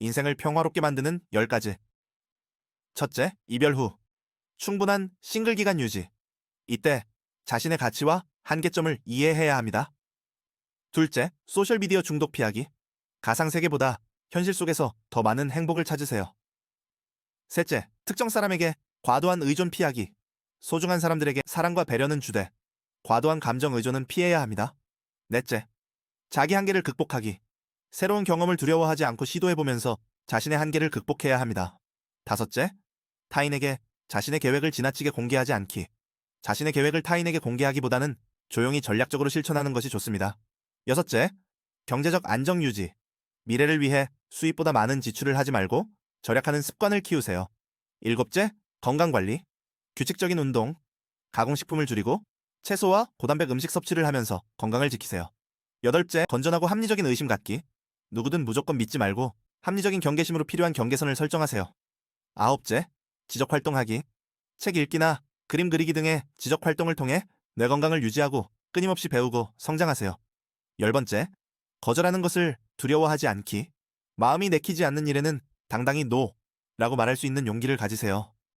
인생을 평화롭게 만드는 10가지. 첫째, 이별 후. 충분한 싱글 기간 유지. 이때 자신의 가치와 한계점을 이해해야 합니다. 둘째, 소셜미디어 중독 피하기. 가상세계보다 현실 속에서 더 많은 행복을 찾으세요. 셋째, 특정 사람에게 과도한 의존 피하기. 소중한 사람들에게 사랑과 배려는 주되 과도한 감정 의존은 피해야 합니다. 넷째, 자기 한계를 극복하기. 새로운 경험을 두려워하지 않고 시도해보면서 자신의 한계를 극복해야 합니다. 다섯째, 타인에게 자신의 계획을 지나치게 공개하지 않기. 자신의 계획을 타인에게 공개하기보다는 조용히 전략적으로 실천하는 것이 좋습니다. 여섯째, 경제적 안정 유지. 미래를 위해 수입보다 많은 지출을 하지 말고 절약하는 습관을 키우세요. 일곱째, 건강 관리. 규칙적인 운동, 가공식품을 줄이고 채소와 고단백 음식 섭취를 하면서 건강을 지키세요. 여덟째, 건전하고 합리적인 의심 갖기. 누구든 무조건 믿지 말고 합리적인 경계심으로 필요한 경계선을 설정하세요. 아홉째, 지적 활동하기. 책 읽기나 그림 그리기 등의 지적 활동을 통해 뇌 건강을 유지하고 끊임없이 배우고 성장하세요. 열 번째, 거절하는 것을 두려워하지 않기. 마음이 내키지 않는 일에는 당당히 노 라고 말할 수 있는 용기를 가지세요.